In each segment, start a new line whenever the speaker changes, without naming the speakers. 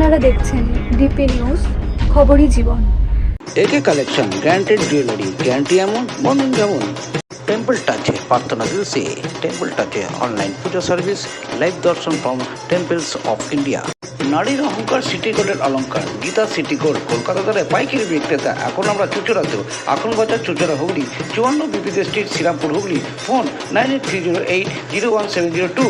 আপনারা দেখছেন DP news, খবরই জীবন।
একে কালেকশন গ্যারান্টেড জুয়েলারি গ্যারান্টি এমন বন্ধন যেমন টেম্পল টাচে প্রার্থনা দিলসে টেম্পল টাচে অনলাইন পূজা সার্ভিস লাইভ দর্শন ফ্রম টেম্পলস অফ ইন্ডিয়া নারীর অহংকার, সিটি গোল্ডের অলঙ্কার গীতা সিটি গোল্ড, কলকাতা দ্বারা পাইকারি বিক্রেতা। এখন আমরা চুচুড়াতেও এখন বাজার চুচুড়া হুগলি, চুয়ান্ন বিপিতে street Serampore Hooghly. Phone nine eight three zero eight zero one seven zero two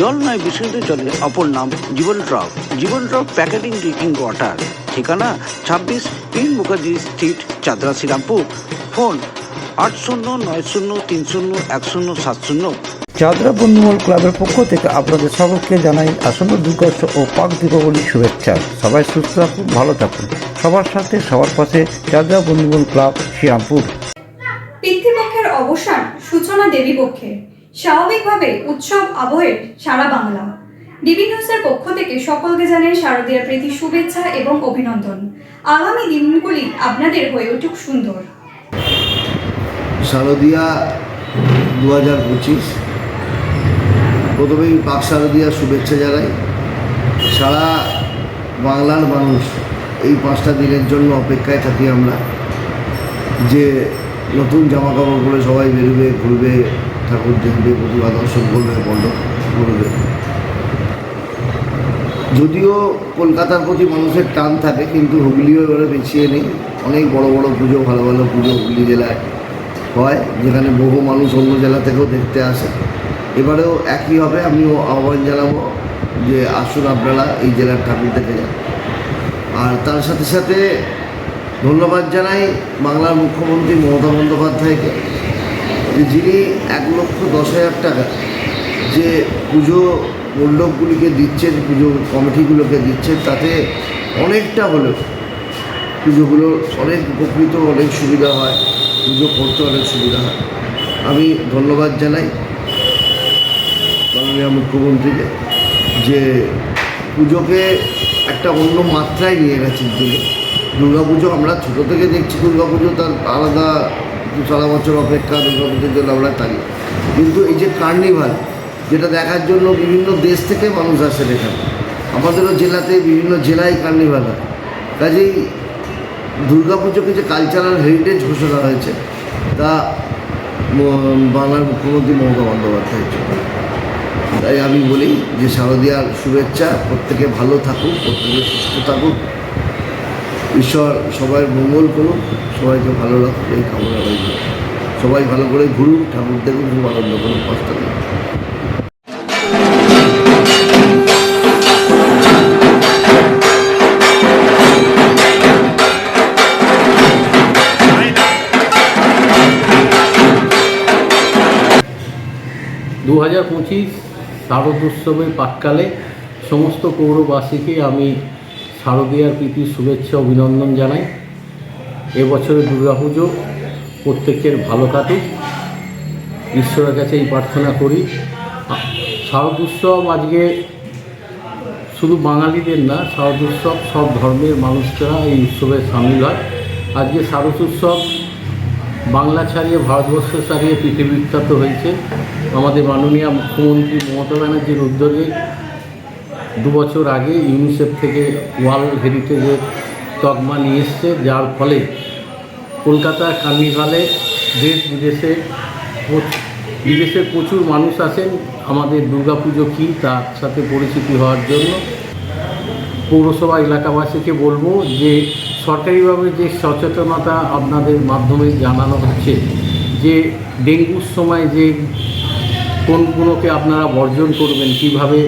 জল নয় বিশুদ্ধ জলের অপর নাম Jiban drop Jiban drop packeting drinking water ঠিকানা ছাব্বিশ তিন মুখার্জি স্ট্রিট চাদরা শ্রীরামপুর। ফোন আট শূন্য নয় শূন্য তিন শূন্য এক শূন্য সাত শূন্য।
চাঁদরা বন্ধুমহল ক্লাবের পক্ষ থেকে আপনাদের সকলকে জানাই আসন্ন দুর্গোৎসব ও পাক দীপাবলির শুভেচ্ছা। সবাই সুস্থ থাকুন ভালো থাকুন। সবার সাথে সবার পাশে চাঁদরা বন্ধুমহল ক্লাব শ্রীরামপুর।
পিতৃপক্ষের অবসান সূচনা দেবীপক্ষের। স্বাভাবিকভাবে উৎসব আবহের সারা বাংলা। ডিবি নিউজের পক্ষ থেকে সকলকে জানাই শারদীয়ার প্রীতি শুভেচ্ছা এবং অভিনন্দন। আগামী দিনগুলি আপনাদের হয়ে উঠুক সুন্দর।
শারদিয়া দু হাজার পঁচিশ। প্রথমেই পাক শারদিয়া শুভেচ্ছা জানাই। সারা বাংলার মানুষ এই পাঁচটা দিনের জন্য অপেক্ষায় থাকি আমরা। যে নতুন জামা কাপড় পরে সবাই বেরোবে, ঘুরবে ঠাকুর দেখবে প্রতিভা দর্শন করবে মণ্ডপ করবে যদিও কলকাতার প্রতি মানুষের টান থাকে, কিন্তু হুগলিও এবারে পিছিয়ে নেই। অনেক বড় বড় পুজো, ভালো ভালো পুজো হুগলি জেলায় হয়, যেখানে বহু মানুষ অন্য জেলা থেকেও দেখতে আসে। এবারেও একই হবে, আমিও আহ্বান জানাব যে আসুন আপনারা এই জেলার ঠাকুর দেখে যান। আর তার সাথে সাথে ধন্যবাদ জানাই বাংলার মুখ্যমন্ত্রী মমতা বন্দ্যোপাধ্যায়কে। যিনি এক লক্ষ দশ হাজার টাকা যে পুজো মণ্ডপগুলিকে দিচ্ছেন, পুজো কমিটিগুলোকে দিচ্ছেন, তাতে অনেকটা হলেও পুজোগুলো অনেক উপকৃত, অনেক সুবিধা হয়, পুজো করতে অনেক সুবিধা হয়। আমি ধন্যবাদ জানাই মাননীয় মুখ্যমন্ত্রীকে যে পুজোকে একটা অন্য মাত্রায় নিয়ে গেছেন তিনি। দুর্গা পুজো আমরা ছোটো থেকে দেখছি দুর্গা পুজো তার আলাদা সারা বছর অপেক্ষা দুর্গা পুজোর জন্য আমরা থাকি। কিন্তু এই যে কার্নিভাল, যেটা দেখার জন্য বিভিন্ন দেশ থেকে মানুষ আসেন এখানে। আমাদেরও জেলাতে বিভিন্ন জেলায় কার্নিভাল হয়। কাজেই দুর্গা পুজোকে যে কালচারাল হেরিটেজ ঘোষণা হয়েছে, তা বাংলার মুখ্যমন্ত্রী মমতা বন্দ্যোপাধ্যায়ের জন্য। তাই আমি বলি যে শারদীয়ার শুভেচ্ছা, প্রত্যেকে ভালো থাকুক, প্রত্যেকে সুস্থ থাকুক। ঈশ্বর সবাই মঙ্গল করুক, সবাইকে ভালো রাখুক এই কামনা রইল। সবাই ভালো করে ঘুরুক, ঠাকুর দেখুন খুব আনন্দ পাঁচটা দিন
দু হাজার পঁচিশ শারদোৎসবের প্রাককালে সমস্ত পৌরবাসীকে আমি শারদীয়ার প্রীতির শুভেচ্ছা, অভিনন্দন জানাই। এবছরের দুর্গাপুজো প্রত্যেকের ভালো কাটুক। ঈশ্বরের কাছে এই প্রার্থনা করি। শারদ উৎসব আজকে শুধু বাঙালিদের না, শারদ উৎসব সব ধর্মের মানুষরা এই উৎসবে সামিল হয়। আজকে শারদ উৎসব বাংলা ছাড়িয়ে ভারতবর্ষ ছাড়িয়ে পৃথিবী বিখ্যাত হয়েছে। আমাদের মাননীয় মুখ্যমন্ত্রী মমতা ব্যানার্জির উদ্যোগে দু বছর আগে ইউনিসেফ থেকে ওয়ার্ল্ড হেরিটেজের তকমা নিয়ে এসছে, যার ফলে কলকাতা কার্নিভালে দেশ বিদেশে বিদেশে প্রচুর মানুষ আসেন। আমাদের দুর্গাপুজো কী তার সাথে পরিচিতি হওয়ার জন্য। পৌরসভা এলাকাবাসীকে বলব যে, সরকারিভাবে যে সচেতনতা আপনাদের মাধ্যমে জানানো হচ্ছে, যে ডেঙ্গুর সময় যে কোনগুলোকে আপনারা বর্জন করবেন, কীভাবে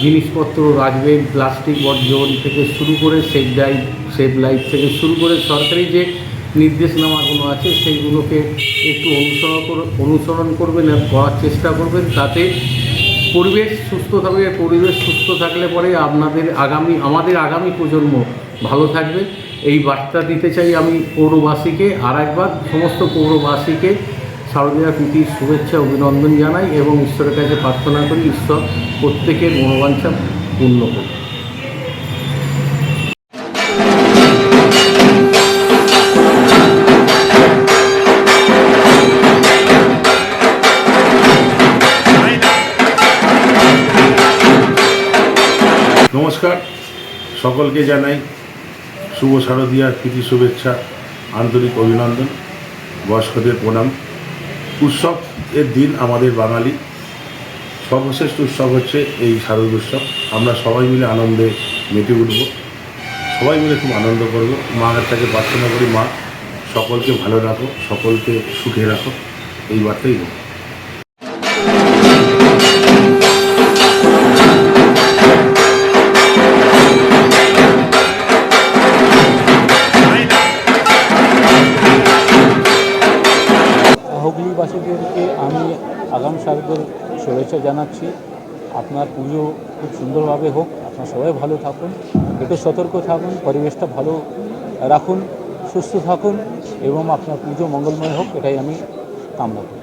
জিনিসপত্র রাখবেন প্লাস্টিক বর্জন থেকে শুরু করে সেভ লাইফ সেভ লাইফ থেকে শুরু করে সরকারি যে নির্দেশনামাগুলো আছে সেইগুলোকে একটু অনুসরণ অনুসরণ করবেন আর করার চেষ্টা করবেন তাতে পরিবেশ সুস্থ থাকবে। পরিবেশ সুস্থ থাকলে পরে আপনাদের আগামী, আমাদের আগামী প্রজন্ম ভালো থাকবে। এই বার্তা দিতে চাই আমি পৌরবাসীকে আর একবার সমস্ত পৌরবাসীকে। শারদীয়া প্রীতির শুভেচ্ছা, অভিনন্দন জানাই এবং ঈশ্বরের কাছে প্রার্থনা করি, ঈশ্বর প্রত্যেকের মনোবাঞ্ছা পূর্ণ করুন।
নমস্কার, সকলকে জানাই শুভ শারদীয়ার প্রীতি শুভেচ্ছা, আন্তরিক অভিনন্দন, বয়স্কদের প্রণাম। উৎসব এর দিন আমাদের বাঙালি। সর্বশ্রেষ্ঠ উৎসব হচ্ছে এই শারদ উৎসব। আমরা সবাই মিলে আনন্দে মেতে উঠব। সবাই মিলে খুব আনন্দ করব। মায়ের কাছে প্রার্থনা করি, মা, সকলকে ভালো রাখো, সকলকে সুখে রাখো। এই বার্তাই
জানাচ্ছি, আপনার পুজো খুব সুন্দরভাবে হোক, আপনার সবাই ভালো থাকুন, একটু সতর্ক থাকুন, পরিবেশটা ভালো রাখুন, সুস্থ থাকুন, এবং আপনার পুজো মঙ্গলময় হোক, এটাই আমি কামনা করি।